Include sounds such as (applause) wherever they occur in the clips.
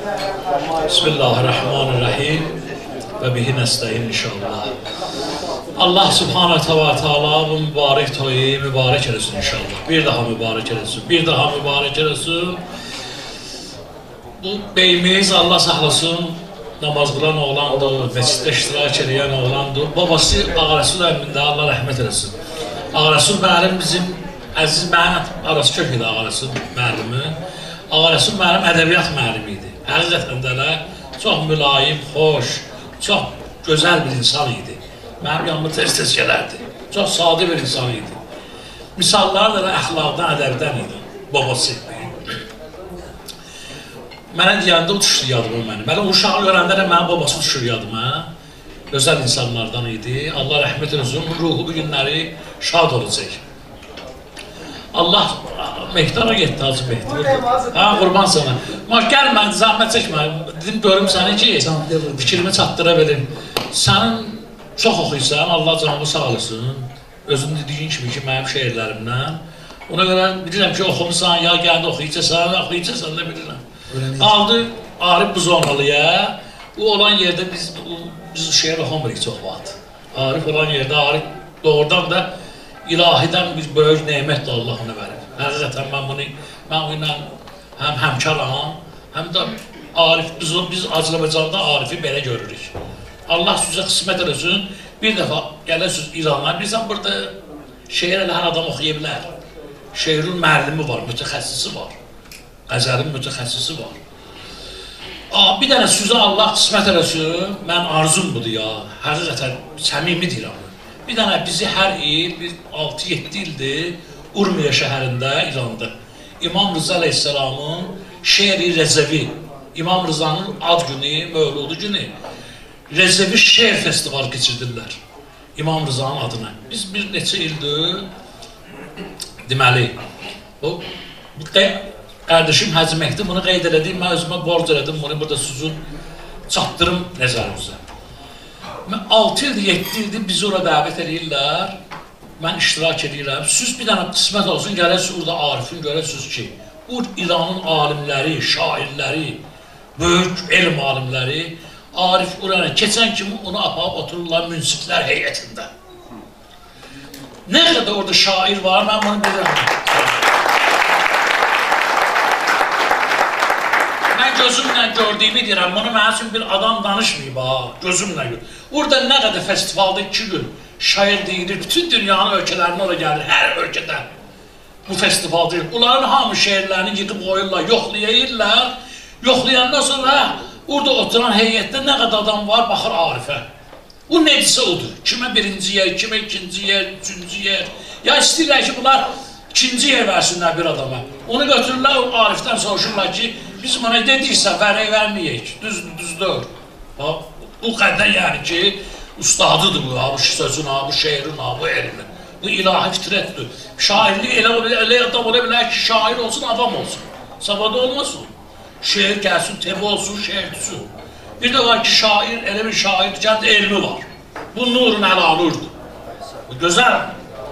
Bismillahirrahmanirrahim və bihi nəstəyin inşallah. Allah subhanətə və teala bu mübarək toyu mübarək eləsin inşallah. Bir daha mübarək eləsin, bir daha mübarək eləsin. Bu beyimiz Allah saxlasın, namaz qılan oğlandır, məsciddə iştirak edən oğlandır. Babası Ağarəsul əmrində Allah rəhmət eləsin. Ağarəsul müəllim bizim əziz mənim arası kök idi Ağarəsul müəllimi. Ağarəsul müəllim ədəbiyyat müəllimi idi. Həqiqətən də elə çox mülayim, xoş, çox gözəl bir insan idi. Mənim yanıma tez-tez gələrdi. Çox sadə bir insan idi. Misallar da əxlaqdan, ədəbdən idi. Babası. Mənə deyəndə o düşdü yadıma məni. Mənə uşağı görəndə də mənim babası düşür yadıma. Gözəl insanlardan idi. Allah rəhmət eləsin. Ruhu bu günləri şad olacaq. Allah Mehtara getdi Hacı Mehdi. Ha, qurban sana. Ma gəl mən zəhmət çəkmə. Dedim görüm səni ki, fikrimi çatdıra bilim. Sənin çox oxuysan, Allah canımı sağ olasın. Özün dediyin kimi ki, mənim şeirlərimdən. Ona görə bilirəm ki, oxumusan, ya gəldi oxuyacaqsan, oxuyacaqsan da bilirəm. Qaldı Arif Buzonalıya. Bu olan yerdə biz biz şeir oxumuruq çox vaxt. Arif olan yerdə Arif doğrudan da ilahidən bir böyük nemət də Allah ona verib. Həqiqətən mən bunu mən bununla həm həmkaram, həm də Arif biz biz Azərbaycanda Arifi belə görürük. Allah sizə qismət eləsin. Bir dəfə gələsiz İrana, bilirsən burada şeir elə hər adam oxuya bilər. Şeirin müəllimi var, mütəxəssisi var. Qəzəlin mütəxəssisi var. Aa, bir dənə sözə Allah qismət eləsin, mən arzum budur ya. Həqiqətən səmimi deyirəm. Bir dənə bizi hər il, bir 6-7 ildir Urmiya şəhərində, İranda İmam Rıza əleyhissalamın şeiri Rəzəvi, İmam Rızanın ad günü, mövludu günü Rəzəvi şeir festivalı keçirdirlər. İmam Rızanın adına. Biz bir neçə ildir deməli, o qardaşım Hacı Mehdi bunu qeyd elədi, mən özümə borc elədim, bunu burada sizin çatdırım nəzərinizə. 6 ildir, 7 ildir bizi ora dəvət edirlər. Mən iştirak edirəm. Siz bir dənə qismət olsun, gələsiz orada Arifin görəsiniz ki, bu İranın alimləri, şairləri, böyük elm alimləri Arif oraya keçən kimi onu aparıb otururlar münsiflər heyətində. Nə qədər orada şair var, mən bunu bilirəm. Mən gözümlə gördüyümü deyirəm, bunu mənim üçün bir adam danışmayıb ha, gözümlə gör. Orada nə qədər festivalda iki gün şair deyilir, bütün dünyanın ölkələrinə ora gəlir, hər ölkədə bu festival deyil. Bunların hamı şeirlərini yığıb qoyurlar, yoxlayırlar. Yoxlayandan sonra orada oturan heyətdə nə qədər adam var, baxır Arifə. Bu necəsə odur. Kimə birinci yer, kimə ikinci yer, üçüncü yer. Ya istəyirlər ki, bunlar ikinci yer versinlər bir adama. Onu götürürlər, Arifdən soruşurlar ki, biz buna dediksə, vərək verməyək. Düzdür, düzdür. Bax, bu qədər yəni ki, ustadıdır bu, bu sözün, bu şeirin, bu elmin. Bu ilahi fitrətdir. Şairlik elə, elə adam ola ki, şair olsun, adam olsun. Savada olmasın. Şeir gəlsin, tebi olsun, şeir düşsün. Bir də var ki, şair, elə bir şair kənd elmi var. Bu nurun əlalurdur. Bu gözəl.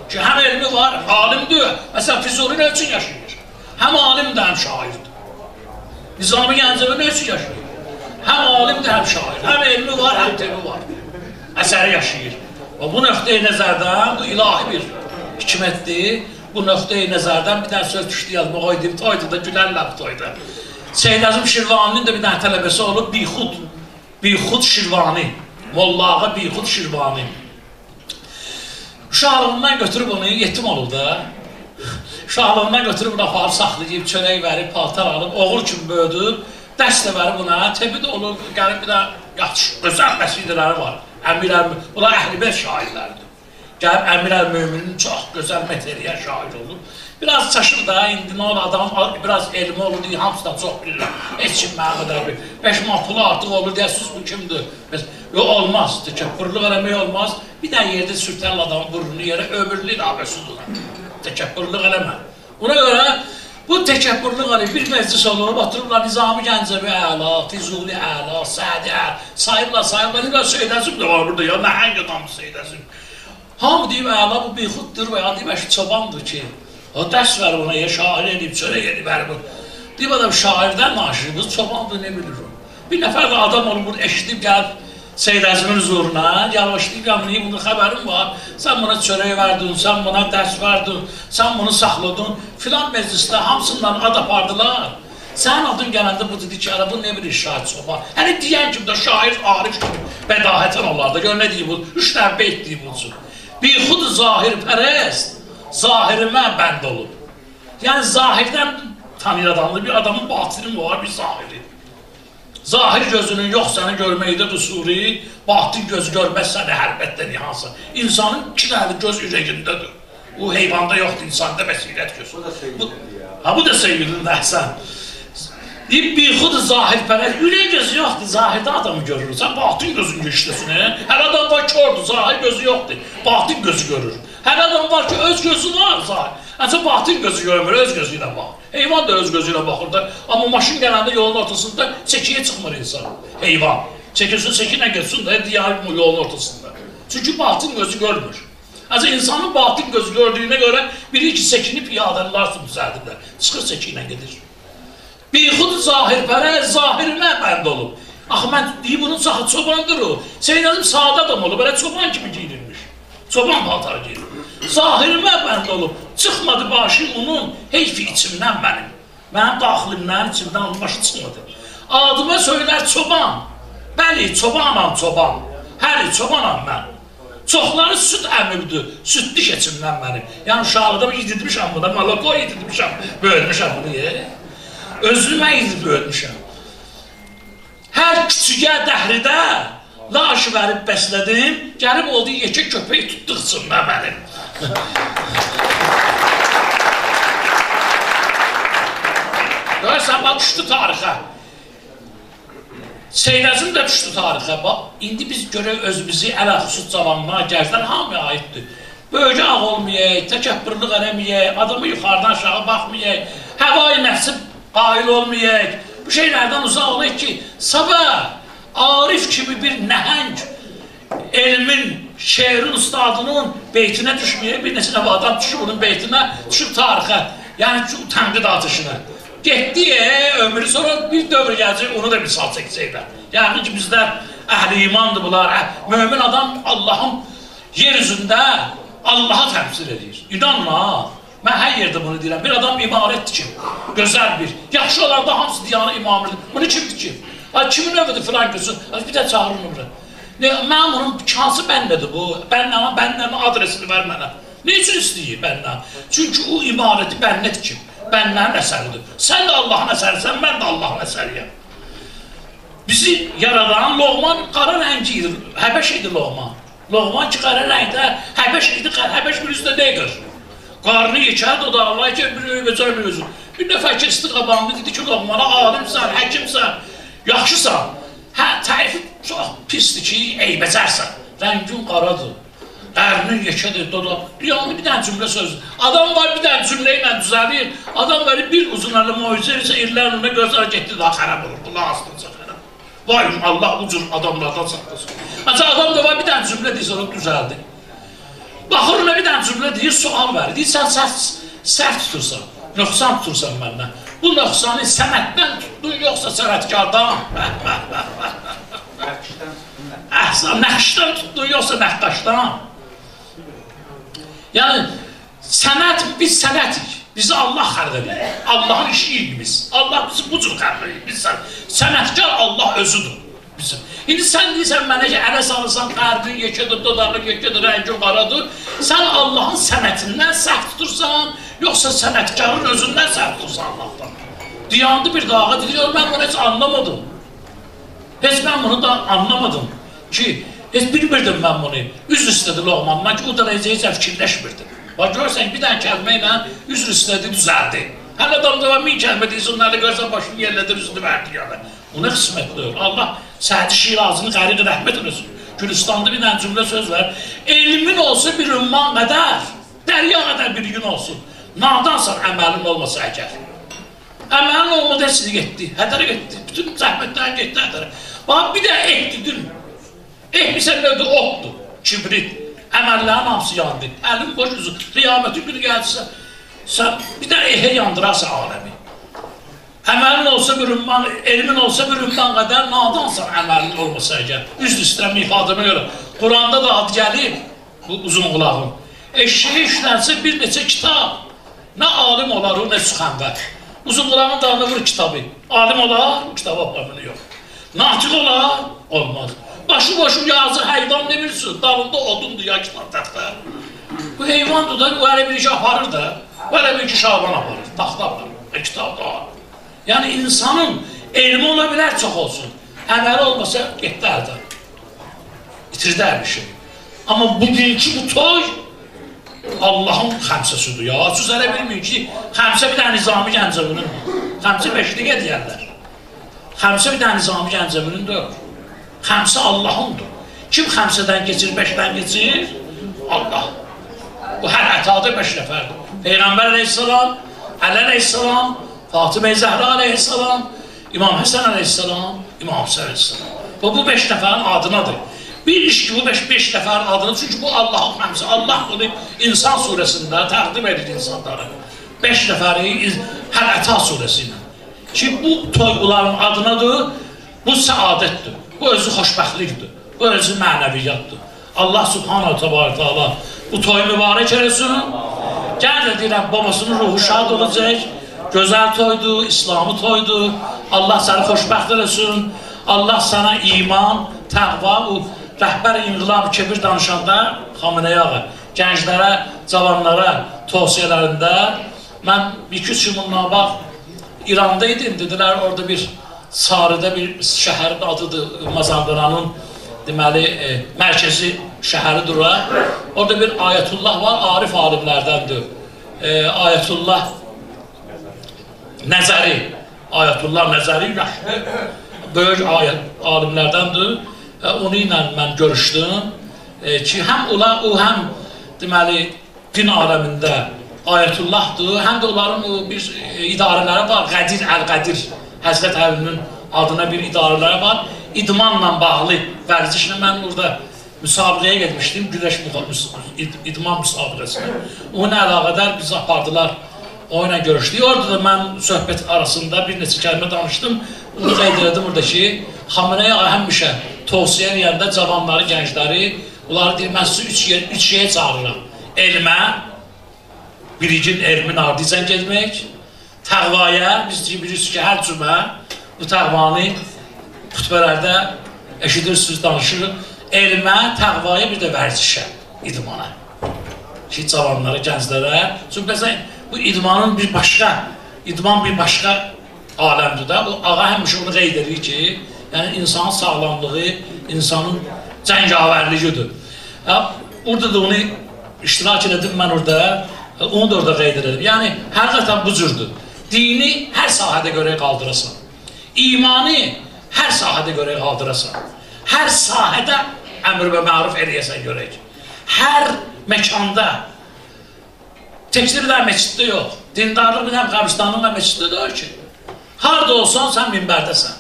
Ki, həm elmi var, alimdir. Məsələn, Füzuli nə üçün yaşayır? Həm alimdir, həm şairdir. Nizami Gəncəvi nə üçün yaşayır? Həm alimdir, həm şair. Həm elmi var, həm tebi var. Əsəri yaşayır. Və bu nöqteyi nəzərdən, bu ilahi bir hikmətdir. Bu nöqteyi nəzərdən bir dənə söz düşdü yazmaq oydu, toydu da gülərlər bu toyda. Seyyid Şirvaninin də bir dənə tələbəsi olub, Bixud. Bixud Şirvani. Mollağa Bixud Şirvani. Uşaqlığından götürüb onu, yetim olub da. Uşaqlığından götürüb bunu aparıb saxlayıb, çörək verib, paltar alıb, oğul kimi böyüdüb, dərs də verib buna, tebi də olur, gəlib bir də yaxşı, gözəl məsidələri var. Əmir Əl, bunlar əhlibət şairlərdir. Gəlib Əmir Əl-Möminin çox gözəl material şair olub. Biraz çaşır da, indi nə olur, adam biraz elmi olur deyə hamısından çox bilirlər. Heç kim mənə qədər bir, 5 man pulu artıq olur deyəsiniz, bu kimdir? Yox, olmaz, təkəbbürlük eləmək olmaz. Bir dənə yerdə sürtərlə adamın burnunu yerə, ömürlük abəsidir. Təkəbbürlük eləmə. Ona görə bu təkəbbürlük elə bir məclis olub, otururlar Nizami Gəncəvi əla, Fizuli əla, Sədi əla, sayırlar, sayırlar, deyirlər, Seydəsim də var burada ya, nəhəng adamdır Seydəsim. Hamı deyib, əla bu beyxuddur və ya deyib, çobandır ki, O dərs ver ona, ya şair edib, çörək edib, hər bu. Deyib adam şairdən naşirimiz çobandır, ne bilir o. Bir nəfər də adam bunu eşidib gəlib Seyyid Əzmin huzuruna, yavaşlayıb yanlayıb, bunun xəbərim var, sən buna çörək verdin, sən buna dərs verdin, sən bunu saxladın, filan meclisdə hamısından ad apardılar. Sənin adın gələndə bu dedi ki, bu ne bilir şair çoban. Hələ deyən kimi də şair, arif kimi bədahətən olardı. Gör nə deyib bu, üç dənə beyt deyib bu Bixud zahir pərəst, zahirimə bənd olub. Yəni zahirdən tanıyır adamı, bir adamın batini var, bir zahiri. Zahir gözünün yox səni görməkdə qüsuri, batin gözü görməz səni həlbətdə nihansa. İnsanın iki dənə göz ürəyindədir. Bu heyvanda yoxdur, insanda bəsirət gözü. Bu da sevgilidir ya. Ha bu da sevgilinin əhsən. Deyib bir xud zahir pərəz, ürək gözü yoxdur, zahirdə adamı görürsən, batin gözün geçdəsin. Hər adam var kördür, zahir gözü yoxdur, batin gözü görür. Hər adam var ki, öz gözü var zahir. Hətta batin gözü görmür, öz gözü ilə baxır. Heyvan da öz gözü ilə baxır da, amma maşın gələndə yolun ortasında çəkiyə çıxmır insan, heyvan. Çəkilsin, çəkinə geçsin də, diyar yolun ortasında. Çünki batin gözü görmür. Hətta insanın batin gözü gördüyünə görə biri ki, çəkinib yadırlar düzəldirlər. Çıxır çəkinə gedir. Bixud zahir pərə, zahirinə bənd olub. Axı mən deyib bunun çobandır o. Seyyidəzim sadə adam olub, belə çoban kimi giyinirmiş. Çoban paltarı giyinir. Zahirimə bənd olub. Çıxmadı başı onun heyfi içimdən mənim. Mənim daxilimdən, içimdən başı çıxmadı. Adıma söylər çoban. Bəli, çobanam, çoban. Həli, çobanam mən. Çoxları süd əmirdir, südlü keçimdən mənim. Yəni uşaqlıda yedirmişəm buna, malako yedirmişəm, böyütmüşəm bunu ye. Özümə yedib böyütmüşəm. Hər küçüyə dəhridə laş verib bəslədim, gəlib oldu yekə köpək tutdu xıçımda mənim. Görürsən, bax, düşdü tarixə. Seyrəzim də düşdü tarixə. Bax, indi biz görək özümüzü ələxüsus cavanlığa, gəzdən hamıya aiddir. Böyücə ağ olmayaq, təkəbbürlük eləməyək, adamı yuxarıdan aşağı baxmayaq, həvai nəfsi qail olmayaq, bu şeylərdən uzaq olaq ki, sabah Arif kimi bir nəhəng elmin, şeirin ustadının beytinə düşməyək, bir neçə dəfə adam düşüb onun beytinə, düşüb tarixə, yəni tənqid atışına. Getdi, e, ömrü sonra bir dövr gələcək, onu da misal çəkəcəklər. Yəni ki, bizlər əhl-i imandır bunlar, əh, adam Allahın yer üzündə Allaha təmsil edir. İnanma, mən hər yerdə bunu deyirəm. Bir adam imarətdir ki, gözəl bir, yaxşı olanda hamısı diyanı imamdır. Bunu kim tikir? Ha, kimin övüdür filan gözü? Bir də çağırın ömrə. Ne, mən bunun şansı bəndədir bu. Bəndən, bəndən adresini ver mənə. Ne üçün istəyir bəndən? Çünki o imarəti bəndə tikib. Bəndən əsəridir. Sən də Allahın əsərisən, mən də Allahın əsəriyəm. Bizi yaradan Loğman qara rəngi idi. Həbəş idi Loğman. Loğman ki, qara rəngdə, Həbəş idi, Həbəş bir üstə deyir. Qarnı yekər dodaqlar ki, bir övəcər bir özü. Bir dəfə ki, istiqabanlı dedi ki, Loğmana alimsən, həkimsən, yaxşısan. Hə, tərifi çox pisdir ki, eybəcərsən. Rəngin qaradır. Ərinin yekədir, dodaq. Yəni bir dənə cümlə söz. Adam var bir dənə cümlə ilə düzəlir. Adam var bir uzun əli moizə isə irlər önünə gözlər getdi daha xərab olur. Qulaq asdınca xərab. Vay Allah bu cür adamlardan saxlasın. Məsələn adam da var bir dənə cümlə deyir sonra düzəldi. Baxır ona bir dənə cümlə deyir, sual verir. Deyir sən səhv, səhv tutursan, nöqsan tutursan məndən. Bu nöqsanı sənətdən tutdun yoxsa sənətkardan? Əhsan, nəqşdən tutdun yoxsa nəqqaşdan? Yəni, sənət, biz sənətik. Bizi Allah xərq edir. Allahın işiyik biz. Allah bizi bu cür xərq edir. Biz sənətkar Allah özüdür. Bizim. İndi sən deyirsən mənə ki, ələ salırsan, qərbin yekədir, dodaqlı yekədir, rəngin qaradır. Sən Allahın sənətindən səhv tutursan, yoxsa sənətkarın özündən səhv tutursan Allahdan. Diyandı bir dağa dedi, mən bunu heç anlamadım. Heç mən bunu da anlamadım ki, heç bilmirdim mən bunu. Üzr istədi Loğmandan ki, o dərəcəyə heç fikirləşmirdim. Bax, görürsən, bir dənə kəlmə ilə üzr istədi, düzəldi. Hələ adamda var, min kəlmə deyirsin, nələ görsən, başını yerlədir, üzünü verdi yəni. Bu nə qismətdir? Allah Səhədi Şirazını qəriq rəhmət eləsin. Gülistanda bir dənə cümlə söz ver. Elmin olsa bir ümman qədər, dərya qədər bir gün olsun. Nadansan əməlin olmasa əgər. Əməlin olmadı hepsini getdi, hədərə getdi. Bütün zəhmətdən getdi hədərə. Bax, bir də ehdidin. Eh, bir sən nədir? Otdur, kibrit. Əməllərin hamısı yandı. Əlin boş üzü. Qiyamətin günü gəldirsə, sən bir də ehə yandırarsa aləmi. Əməlin olsa bir ümman, elmin olsa bir ümman qədər nadansan əməlin olmasa əgər. Üzr istəyirəm ifadəmə görə. Quranda da ad gəlib bu uzun qulağın. Eşeği işlənsə bir neçə kitab. Nə alim olar o, nə süxənvər. Uzun qulağın dalına vur kitabı. Alim olar, kitaba baxmını yox. Natiq olar, olmaz. Başı başı yazı heyvan ne bilsin, dalında odundur ya kitab taxta. Bu heyvandır da, o elə bir iş aparır da. O elə bir ki şaban aparır, taxta aparır, kitab da var. Yəni insanın elmi ola bilər çox olsun. Əməli olmasa getdi əldən. İtirdi hər şey. Amma bugünkü bu toy Allahın xəmsəsidir ya. Siz elə bilməyin ki, xəmsə bir dənə Nizami Gəncəvinin. Xəmsə beşliqə deyərlər. Xəmsə bir dənə Nizami Gəncəvinin deyil. Xəmsə Allahındır. Kim xəmsədən keçir, beşdən keçir? Allah. Bu hər ətada beş nəfərdir. Peyğəmbər əleyhissalam, Əli əleyhissalam, Fatimə Zəhra əleyhissalam, İmam Həsən əleyhissalam, İmam Həsən əleyhissalam. Bu, bu beş nəfərin adınadır. Bir iş ki, bu beş, beş nəfərin adını, çünki bu Allahın həmsi, Allah bunu İnsan surəsində təqdim edir insanlara. Beş nəfəri Həl-Əta surəsi ilə. Ki, bu toyğuların adınadır, bu səadətdir, bu özü xoşbəxtlikdir, bu özü mənəviyyatdır. Allah subhanahu tebarək Allah bu toyu mübarək eləsin. Gəl də deyirəm, babasının ruhu şad olacaq. Gözəl toydu, İslamı toydu. Allah səni xoşbəxt eləsin. Allah sana iman, təqva, bu rəhbər inqilab kebir danışanda Xameneyi ağa, gənclərə, cavanlara tövsiyələrində mən bir-iki üç il bundan bax İranda idim, dedilər orada bir Sarıda bir şəhərin adıdır Mazandaranın deməli e, mərkəzi şəhəridir ora. Orada bir Ayətullah var, Arif alimlərdəndir. E, Ayətullah Nəzəri, Ayətullah Nəzəri böyük ayət alimlərdəndir. E, onu ilə mən görüşdüm e, ki, həm ola, o həm deməli din aləmində Ayətullahdır, həm də onların o bir e, idarələri var, Qədir Əl-Qədir, Həzrət Əlinin adına bir idarələri var. İdmanla bağlı vərzişlə mən orada müsabiqəyə getmişdim, güləş idman müsabiqəsinə. Onunla əlaqədar bizi apardılar o ilə görüşdük. Orada da mən söhbət arasında bir neçə kəlmə danışdım. Onu qeyd elədim orada ki, Xameneyi həmişə tövsiyə eləyəndə cavanları, gəncləri, onları deyir, mən sizi üç, yer, üç şeyə çağırıram. Elmə, biricin elmin ardicən getmək, təqvaya, biz bilirsiniz ki, hər cümə bu təqvanı xütbələrdə eşidirsiniz, danışırıq. Elmə, təqvaya, bir də vərzişə, idmana. Ki, cavanlara, gənclərə. Çünki bəzən bu idmanın bir başqa, idman bir başqa aləmdir də. O ağa həmişə onu qeyd edir ki, yəni insanın sağlamlığı, insanın cəngavərliyidir. Hə, orada da onu iştirak elədim mən orada, onu da orada qeyd edirəm. Yəni, həqiqətən bu cürdür. Dini hər sahədə görə qaldırasan. İmanı hər sahədə görə qaldırasan. Hər sahədə əmr və məruf eləyəsən görək. Hər məkanda Dənə məsciddə yox. Dindarlıq bir dənə qəbristanlıq və məsciddə deyil ki. Harada olsan, sən minbərdəsən.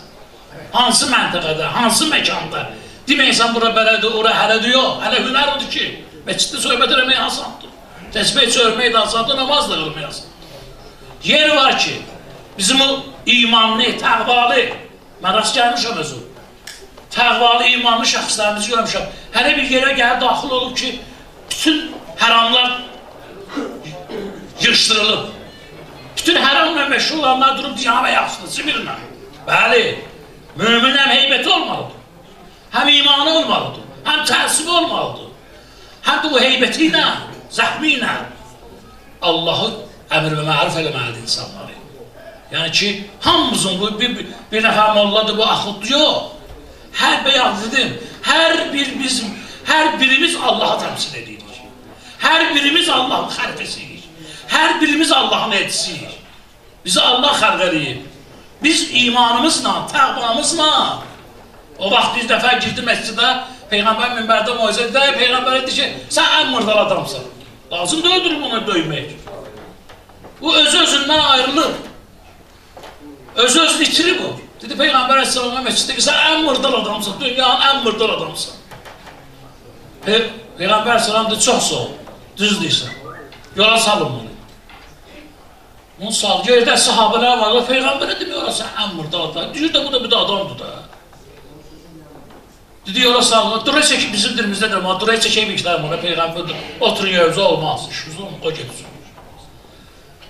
Hansı məntəqədə, hansı məkanda. Deməyəsən, bura belədir, ora hələdir, yox. Hələ hünər odur ki, məsciddə söhbət eləmək asandır. Təsbih çörmək də asandır, namaz da qılmaq asandır. Yer var ki, bizim o imanlı, təqvalı, mən rast gəlmişəm özüm. Təqvalı, imanlı şəxslərimizi görmüşəm. Hələ bir yerə gəlib daxil olub ki, bütün həramlar yığışdırılıb. Bütün həramla məşğul olanlar durub diyamə yaxşıdır, simirlə. Bəli, müminin həm heybəti olmalıdır, həm imanı olmalıdır, həm təsibi olmalıdır. Həm də o heybəti ilə, zəhmi ilə Allahı əmr və məruf eləməlidir insanları. Yəni ki, hamımızın bu bir, bir, bir nəfər molladır, bu axuddur, yox. Hər bəyaz dedim, hər bir bizim, hər birimiz Allah'a təmsil edirik. Hər birimiz Allahın xəlqəsiyik. Hər birimiz Allahın elçisiyik. Bizi Allah xəlq eləyib. Biz imanımızla, təqvamızla o vaxt bir dəfə girdi məscidə, Peyğəmbər minbərdə moizə edə, Peyğəmbər dedi ki, sən ən mırdar adamsan. Lazım deyildir bunu döymək. Bu özü-özündən ayrılır. Özü-özünü itirir bu. Dedi Peyğəmbər əsəlamə məsciddə ki, sən ən mırdar adamsan, dünyanın ən mırdar adamsan. Pey Peyğəmbər əsəlam dedi, çox ol, düz deyirsən. Yola salın bunu. Onun sağ yerdə sahabələr var, Peyğəmbərə demək sən ən murdar. Deyir də bu da bir də adamdır da. Dedi yola sağlığa, duraya çekip bizim dilimizde de ama duraya çekemeyecekler bana peygamber oturuyor evde olmaz. Şu zaman o gitsin.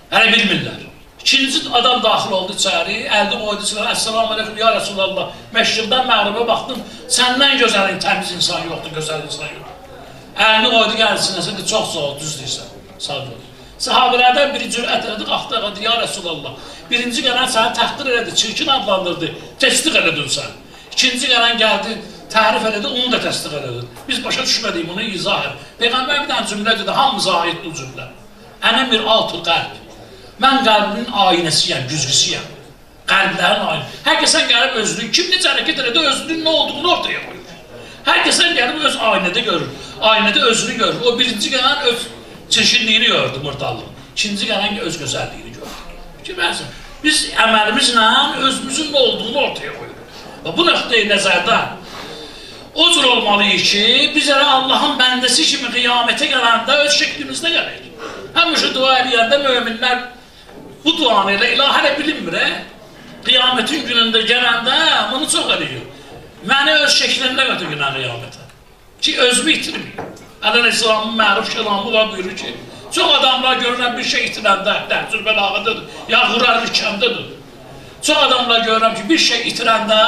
Hele bilmirler. İkinci adam daxil oldu içəri, əldə qoydu sıra, Əssalamu aleykum, ya Rasulallah. Məşriqdən məğribə baxdım, səndən gözəl, təmiz insan yoxdur, gözəl insan yoxdur. Əlini qoydu gəlsinə, dedi, çox ol, düz deyirsən, sağ ol. Sahabələrdən biri cürət elədi, qalxdı, qalxdı, ya Rasulallah. Birinci gələn səni təxdir elədi, çirkin adlandırdı, təsdiq elədin sən. İkinci gələn gəldi, tərif elədi, onu da təsdiq elədi. Biz başa düşmədik bunu izah et. Peyğəmbər bir dənə cümlə dedi, hamımıza aiddir o cümlə. Ənə bir altı qəlb. Mən qəlbinin aynəsiyəm, güzgüsüyəm. Qəlblərin aynı. Hər kəsən gəlib özünü, kim necə hərəkət elədi, özünün nə olduğunu ortaya qoyur. Hər kəsən gəlib öz aynədə görür. Aynədə özünü görür. O birinci gələn öz çirkinliyini gördü murdallığın. İkinci gələn öz gözəlliyini gördü. Ki, bəzən, biz əməlimizlə özümüzün nə olduğunu ortaya qoyuruq. Bu nöqteyi nəzərdən o cür olmalıyıq ki, biz elə Allahın bəndəsi kimi qiyamətə gələndə öz şəklimizdə gələk. Həmişə dua edəndə möminlər bu duanı elə ilah hələ bilinmir, ə? Qiyamətin günündə bunu çox eləyir. Məni öz şəklində götür günə qiyamətə. Ki, özümü itirməyim. Əleyhisselamın məruf kəlamı var buyurur ki, çox adamlar görürəm bir şey itirəndə, dəhcür bəlağıdadır, ya qurar ikəmdədir. Çox adamlar görürəm ki, bir şey itirəndə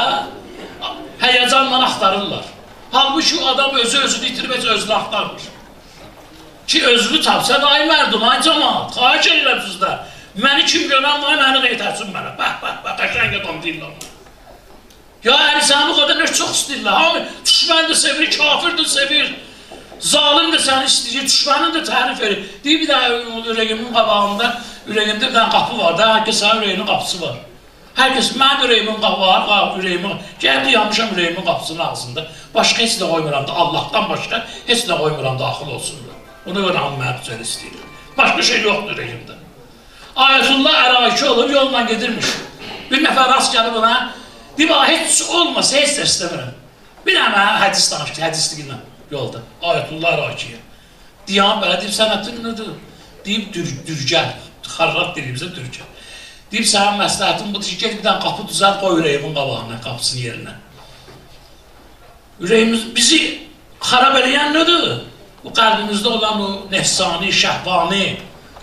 həyəcanla axtarırlar. Halbuki adam özü özünü itirmək özünü axtarmır. Ki özünü tapsa, ay mərdum, ay cəmaat, xahiş edirəm sizdə. Məni kim görən var, məni qeytərsin mənə. Bax, bax, bax, qəşəng adam deyirlər. Ya əli səni bu qədər çox istəyirlər. Hamı düşmən də sevir, kafir də sevir. Zalim də səni istəyir, düşmənin də tərif verir. Deyir bir də ürəyimin qabağında, ürəyimdə bir dənə qapı var da, hər kəs sənin ürəyinin qapısı var. Hər kəs mənim ürəyimin qapı var, ürəyimin, gəldi yanmışam ürəyimin qapısının ağzında. Başqa heç nə qoymuram da, Allahdan başqa heç nə qoymuram daxil olsun da. Ona görə hamı mənə güzel istəyir. Başqa şey yoxdur ürəyimdə. Ayətullah əraiki olub yolla gedirmiş. Bir nəfər rast gəlib ona, deyib, heç olmasa heç də istəmirəm. Bir dənə hədis danışdı, hədisliğinə yolda. Ayətullah əraikiyə. Deyəm, belə deyib, sənətin nədir? Deyib, dür, dürgər. Xarrat dilibizə dürgər. Deyib, sənin məsləhətin budur ki, get bir dənə qapı düzəlt, qoy ürəyimin qabağına, qapısının yerinə. Ürəyimiz bizi xarab eləyən nədir? Bu qəlbimizdə olan o nefsani, şəhbani,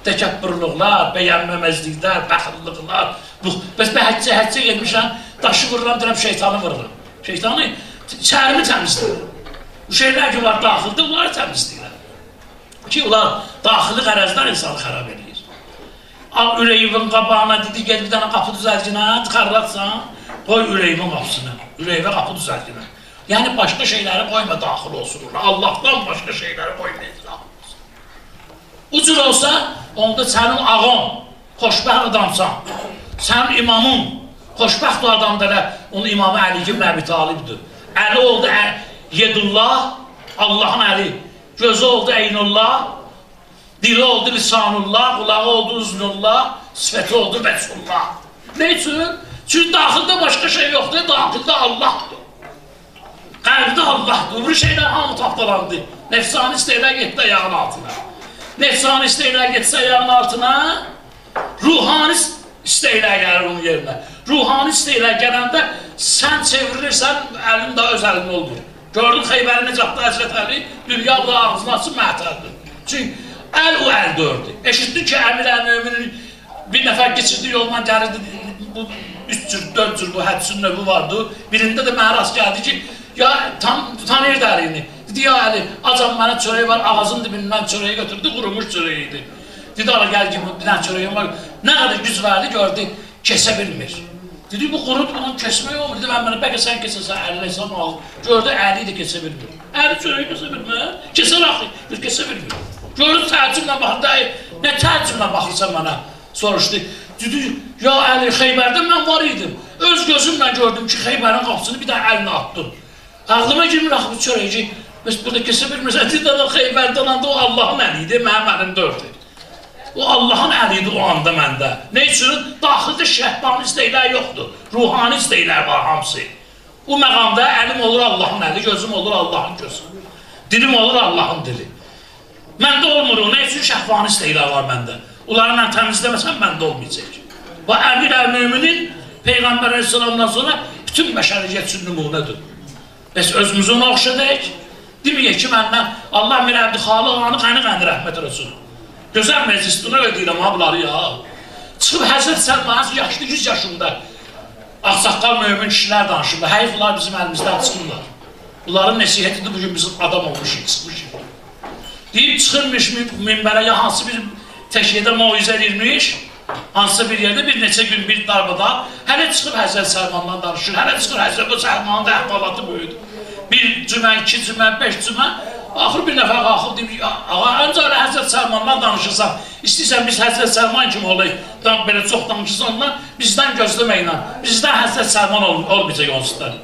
təkəbbürlüklər, bəyənməməzliklər, bəxilliklər, bu, bəs mən həccə, həccə gelmişəm, daşı vururam, deyirəm, şeytanı vururam. Şeytanı, çərimi təmizləyir. Bu şeylər ki, var daxildə, bunları təmizləyirlər. Ki, onlar daxili qərəzlər insanı xərab edir. Al ürəyimin qabağına dedi, gel bir dənə qapı düzəlcinə, çıxarlatsan, qoy ürəyimin qapısına, ürəyimə qapı düzəlcinə. Yəni, başqa şeyləri qoyma daxil olsun. Allahdan başqa şeyləri qoymayacaq. Bu cür olsa, onda sənin ağın, xoşbəxt adamsan, sənin imamın, xoşbəxt adamdır, onun imamı Əli ibn Əbi Talibdir. Əli oldu ə, Yedullah, Allahın Əli, gözü oldu Eynullah, dili oldu Lisanullah, qulağı oldu Uznullah, sifəti oldu Məsullah. Ne üçün? Çünki daxildə başqa şey yoxdur, daxildə Allahdır. Qəlbdə Allahdır, bu şeylər hamı tapdalandı. Nefsani istəyirlər getdi ayağın altına. Nefsani istəyirlər getsə ayağın altına, ruhani istəyirlər gəlir onun yerinə. Ruhani istəyirlər gələndə sən çevirirsən, əlin daha öz əlində olmur. Gördün Xeybərin Necatda Həzrət Əli, dünya bu ağzını açıb məhtəldir. Çünki əl o əl dördü. Eşitdi ki, əmir əmüminin bir nəfər keçirdi yoldan gəlirdi, bu üç cür, dörd cür bu hədsin növü vardı. Birində də mənə rast gəldi ki, ya tam tanıyırdı əlini. Dedi, ya Əli, acam mənə çörək var, ağzın dibindən çörəyi götürdü, qurumuş çörəyi idi. Dedi, ala gəl ki, bir dənə çörəyim var. Nə qədər güc verdi, gördü, kesə bilmir. Dedi, bu qurut bunun kesmək olmur. Dedi, mən mənə, bəlkə sən kesəsən, əlinə insan al. Gördü, əli də kesə bilmir. Əli çörəyi kesə bilmir, kesər axı, bir kesə bilmir. Gördü, təəccüblə baxdı, nə təəccüblə baxırsan mənə? Soruşdu. Dedi, ya Əli, Xeybərdə mən var idim. Öz gözümlə gördüm ki, Xeybərin qapısını bir dənə əlinə attım. Ağlıma girmir axı bu çörəyi Bəs burada kesə bilmirsən, (laughs) deyirlər, Xeybərdə olanda o Allahın əli idi, mənim əlimdə ördü. O Allahın əli idi o anda məndə. Nə üçün? Daxildə şəhbani istəklər yoxdur. Ruhani istəklər var hamısı. O məqamda əlim olur Allahın əli, gözüm olur Allahın gözü. Dilim olur Allahın dili. Məndə olmur o, nə üçün şəhbani istəklər var məndə? Onları mən təmizləməsəm məndə olmayacaq. Bu əmir əl-müminin Peyğəmbər əleyhissalamdan sonra bütün bəşəriyyət üçün nümunədir. Bəs özümüzü ona oxşadək. Deməyək ki, məndən Allah mir əbdi xalıq anı qəni qəni rəhmət olsun. Gözəl məclisdə ona ödəyirəm ha bunları ya. Çıxıb Həzrət Səlmanız yaşlı 100 yaşında ağsaqqal mömin kişilər danışırlar. Həyif bunlar bizim əlimizdən çıxırlar. Bunların nəsihətidir bugün bizim adam olmuşuq, çıxmışıq. Deyib çıxırmış minbərə ya hansı bir təşkidə moizə edirmiş, hansısa bir yerdə bir neçə gün bir darbada hələ çıxır Həzrət Səlmandan danışır, hələ çıxır Həzrət Səlmanın da əhvalatı böyüdür. Bir cümə, iki cümə, beş cümə, Axır bir nəfər qalxıb deyir, ağa, elə Həzrət Səlmandan danışırsan, istəyirsən biz Həzrət Səlman kimi olayıq, dan, belə çox danışırsan ondan, bizdən gözləməklə, bizdən Həzrət Səlman ol, olmayacaq onsuzdan.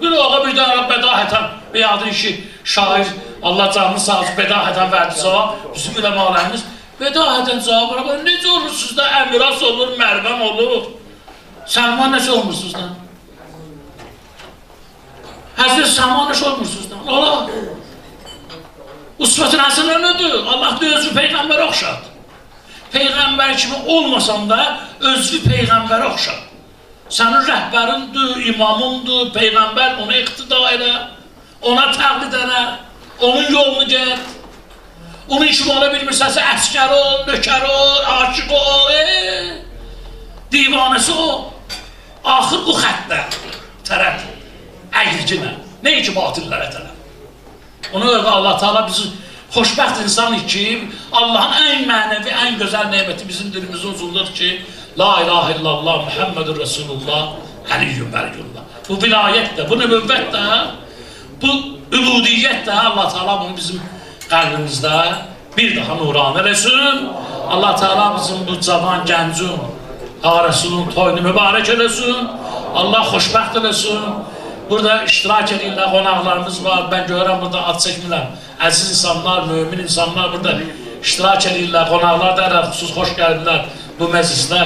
Bir ağa bir də bədahətən beyadın ki, şair, Allah canını sağ olsun, bədahətən verdi cavab, bizim üləmalarımız, bədahətən cavab var, necə olursunuz da, əmiras olur, mərvəm olur, Səlman necə olmursunuz da? Həzrət Səlman necə olmursunuz! Usvetün Hasan önüdür. Allah da özü Peyğəmbərə oxşadı. Peyğəmbər kimi olmasan da özü Peyğəmbərə oxşadı. Sənin rəhbərindir, imamındır, Peyğəmbər ona iqtida elə, ona təqlid elə, onun yolunu get. Onun kimi ola bilmirsənsə, əskər ol, nökər ol, aşıq ol, e, divanəsi ol. Axır bu xəttə tərəf, əyircinə, nə ki batillərə tərəf. Ona görə Allah Teala bizi xoşbəxt insan ki, Allahın ən mənəvi, ən gözəl neməti bizim dilimizə uzundur ki, La ilahe illallah Muhammedur Resulullah Əliyyün Bərgullah. Bu vilayət də, bu nübüvvət də, bu übudiyyət də Allah Teala bunu bizim qəlbimizdə bir daha nuranə eləsin. Allah Teala bizim bu cavan gəncün, Ağa Resulun toyunu mübarək eləsin. Allah xoşbəxt eləsin. Burada iştirak edirlər, qonaqlarımız var. Mən görürəm burada ad çəkmirəm. Əziz insanlar, mömin insanlar burada iştirak edirlər. Qonaqlar da ərəb xüsus xoş gəldilər bu məclisdə.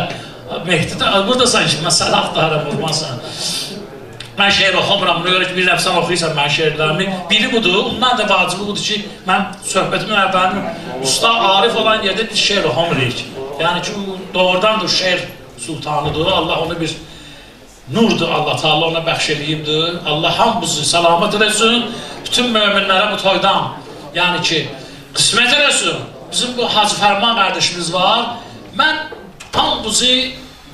Mehdi də burada sanki məsələ axtarım olmasan. Mən şeir oxumuram, buna görə ki, bir nəfsən oxuyursan mən şeirlərimi. Biri budur, ondan da vacibi budur ki, mən söhbətimin əvvəlini usta Arif olan yerdə bir şeir oxumurik. Yəni ki, doğrudan da şeir sultanıdır. Allah onu bir nurdur Allah Teala ona bəxş eləyibdir. Allah hamımızı salamat eləsin. Bütün möminlərə bu toydan, yəni ki, qismət eləsin. Bizim bu Hacı Fərman qardaşımız var. Mən hamımızı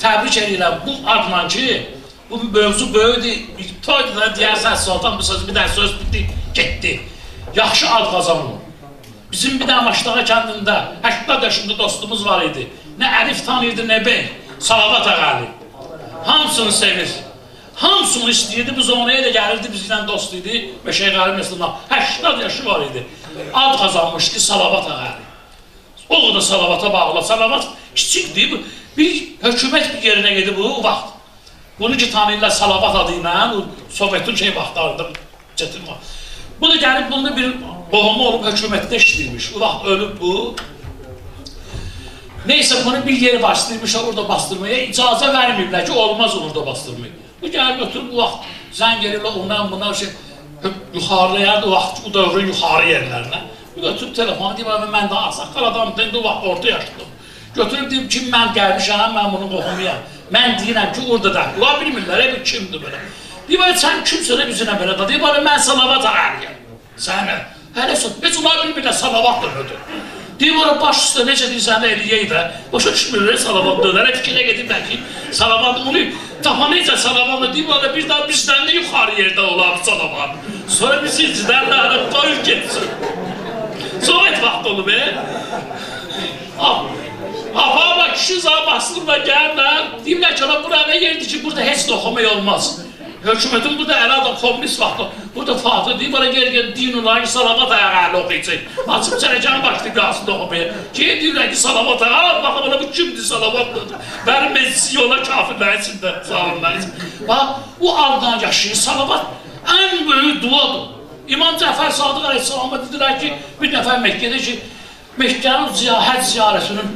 təbrik edirəm bu adla ki, bu mövzu böyüdür. Toyda da deyərsən Sultan bu söz bir dənə söz bitti, getdi. Yaxşı ad qazanır. Bizim bir dənə Maşdağa kəndində 80 yaşında dostumuz var idi. Nə Ərif tanıyırdı, nə bey. Salavat ağalı hamısını sevir. Hamısını istəyirdi, biz ona elə gəlirdi, bizlə dost idi və Şeyh Ali Məsəlman 80 yaşı var idi. Ad qazanmışdı Salavat ağarı. O da Salavata bağlı. Salavat kiçikdir, bir hökumət bir yerinə gedib bu vaxt. Bunu ki tanıyırlar Salavat adı ilə, Sovetin şey vaxtlarında çətin var. Bu da gəlib, bunda bir qohumu olub hökumətdə işləyirmiş. O vaxt ölüb bu. Neyse bunu bir yere bastırmışlar orada bastırmaya icazə verməyiblər ki olmaz orada bastırmayı. Bu gəlib götürüb bu vaxt zəng edirlər ondan buna şey yuxarılayardı vaxt bu dövrün yuxarı yerlərinə. Bu götürüb telefonu deyib mən daha saqqal adamım bu vaxt orta yaşdım. Götürüb deyib ki mən gəlmişəm mən bunun qohumuyam. Mən deyirəm ki orada da ola bilmirlər hep kimdir belə. Deyib sən kimsən bizimlə belə da deyib mən salavat ağarıyam. Sənə hələ sən heç ola bilmirlər salavat da ödür. Deyim ora baş üstə necə deyirsən eləyək də, başa düşmürlər salavat dönərə fikrə gediblər ki, salavat onu tapa necə salavatla deyim ora bir daha bizdən də yuxarı yerdə olar salavat. Sonra biz sizdən də arab qoyur getsin. Sovet vaxt olub, e? Apa bak kişi zağa bastırma gəlmə, deyimlər ki, bura nə yerdir ki, burada heç oxumək olmaz. Hökumətin burada ələ adam kommunist vaxtı, burada Fatih deyib, bana geri gel dinullahi salavat ayağı oxuyacaq. Açıb çərəkəni başlı qalsın oxumaya. Ki, deyirlər ki, salavat ayağı, baxın bana bu kimdir salavatdır? Mənim meclisi yola kafirlərin içində, zalimlərin içində. Bax, bu addan yaşayır, salavat ən böyük duadır. İmam Cəfər Sadıq Aleyhisselam'a dedilər ki, bir nəfər Məkkədə ki, Məkkənin ziyahət ziyarətinin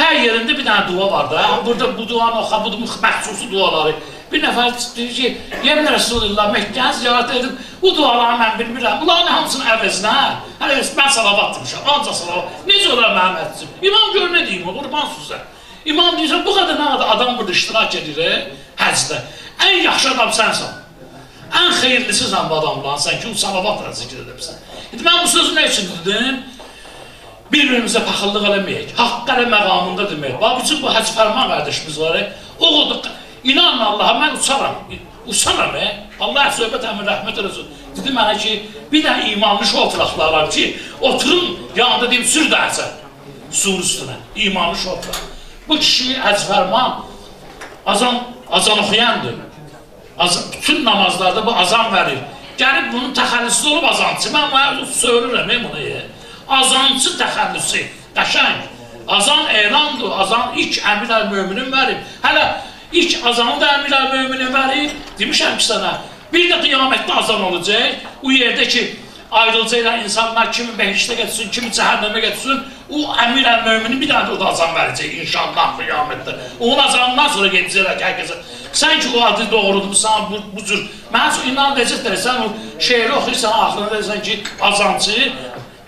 hər yerində bir dənə dua var da. Burada bu duanı oxa, bu məxsusu duaları. Bir nəfər deyir ki, Yemin Rəsulullah Məkkəni ziyarət edib, bu duaları mən bilmirəm. Bunların hamısının əvəzinə, hələ mən salavat demişəm, ancaq salavat. Necə olar mənim həccim? İmam gör nə deyim, qurban sözlər. İmam deyirsən, bu qədər nə qədər adam burada iştirak edir e, həccdə. Ən yaxşı adam sənsən. Ən xeyirlisisən bu adamdan, sən ki, o salavatla zikr edəbsən. İndi mən bu sözü nə üçün dedim? Bir-birimizə paxıllıq eləməyək. Haqq elə məqamında demək. Bax, bütün bu Həcc Fərman qardaşımız var. e, İnanın Allaha, mən uçaram. Uçaram, e. Allah söhbət əmir rəhmət eləsin. Dedi mənə ki, bir dənə imanlı şol tıraqlarım ki, oturun yanında deyim, sür dərsə. Sur üstünə. İmanlı şol tıraq. Bu kişi Həcc Fərman azan, azan oxuyandır. Az, bütün namazlarda bu azan verir. Gəlib bunun təxəllüsü olub azançı. Mən bunu söylürəm ey bunu. ye. Azançı təxəllüsü. Qəşəng. Azan elandır. Azan ilk əmir el-müminin verib. Hələ ilk azanı da əmir el-müminin verib. Demişəm ki sənə. Bir də qiyamətdə azan olacaq. O yerdə ki ayrılacaqlar insanlar kimi behiştə getsin, kimi cəhənnəmə getsin. O əmir el-müminin bir dənə də o da azan verəcək inşallah qiyamətdə. Onun azanından sonra gedəcəklər ki, hər kəsə. Sən ki o adı doğrudursan bu, bu cür. Mən sonra inan deyəcəklər, sən o şeiri oxuyursan, axırında deyirsən ki, azancı,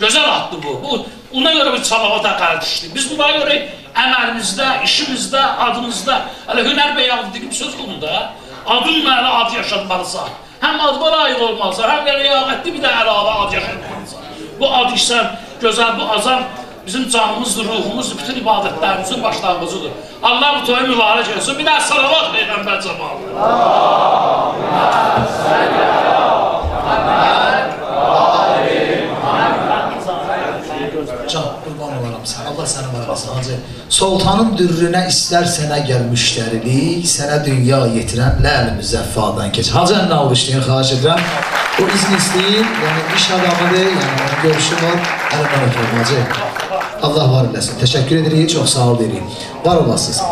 gözəl addı bu. Bu, ona görə bir salavat hakaret işdir. Biz buna görə əməlimizdə, işimizdə, adımızda, hələ hünər beyanı bir söz bunu da, adınla elə ad yaşatmalısan. Həm adına layiq olmalısan, həm də liyaqətli bir də əlavə ad yaşatmalısan. Bu ad işsən, gözəl bu azam bizim canımızdır, ruhumuzdur, bütün ibadətlərimizin başlanğıcıdır. Allah bu toyu mübarək etsin. Bir daha salavat Peyğəmbər cəmaatına. Can, qurban olaram sən. Eləsin. Hacı, Sultanın dürrünə istər sənə gəl müştərilik, sənə dünya yetirən ləl müzəffadan keç. Hacı əlini almışlayın, xahiş edirəm. O izin istəyir, yəni iş adamıdır, yəni onun görüşü var. Əlindən ötürüm, hacı. Allah var eləsin. Təşəkkür edirik, çox sağ ol deyirik. Var olasınız.